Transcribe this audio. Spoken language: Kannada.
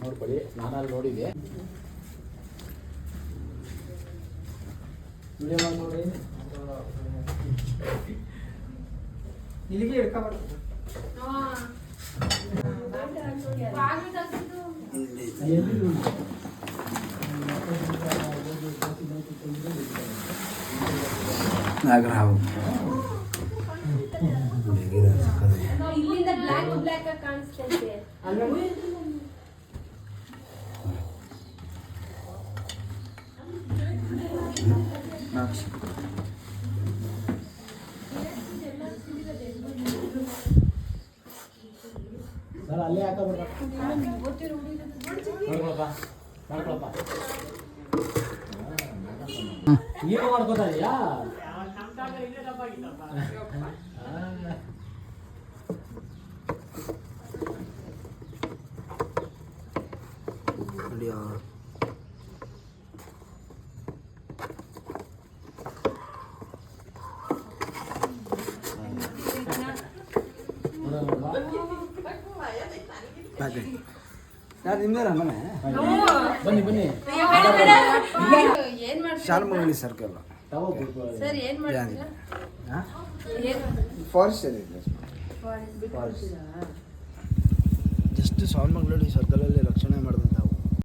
ನೋಡ್ಕೊಳ್ಳಿ ನಾನಲ್ಲಿ ನೋಡಿದೆ. ವಿಡಿಯೋ ನೋಡ್ರಿ ಇಲ್ಲಿಗೆ ಹಿಡ್ಕೊಬಾರ್ದು. ಎಲ್ಲಿ ನಾಗರಾವ್. ಇಲ್ಲಿಂದ ಬ್ಲ್ಯಾಕ್ ಬ್ಲ್ಯಾಕ್ ಕಾಣಿಸ್ತೈತೆ ಅಲ್ಲೇ ಏನು ನೋಡ್ಕೊಳಪ್ಪ ಮಾಡ್ಕೊಳಪ್ಪ ಈಗ ಮನೆ? ಬನ್ನಿ ಬನ್ನಿ. ಏನ್ ಮಾಡ್ತೀರಾ? ಶಾಲಮಂಗಲಿ ಸರ್ಕಲ್ ಸರ್ ಏನು ಮಾಡ್ತೀರಾ? ಏನ್? ಫಾರೆಸ್ಟ್ ಇದೆ ಜಸ್ಟ್ ಶಾಲಮಂಗಲಿ ಸರ್ಕಲಲ್ಲಿ ರಕ್ಷಣೆ ಮಾಡಿದಂಥ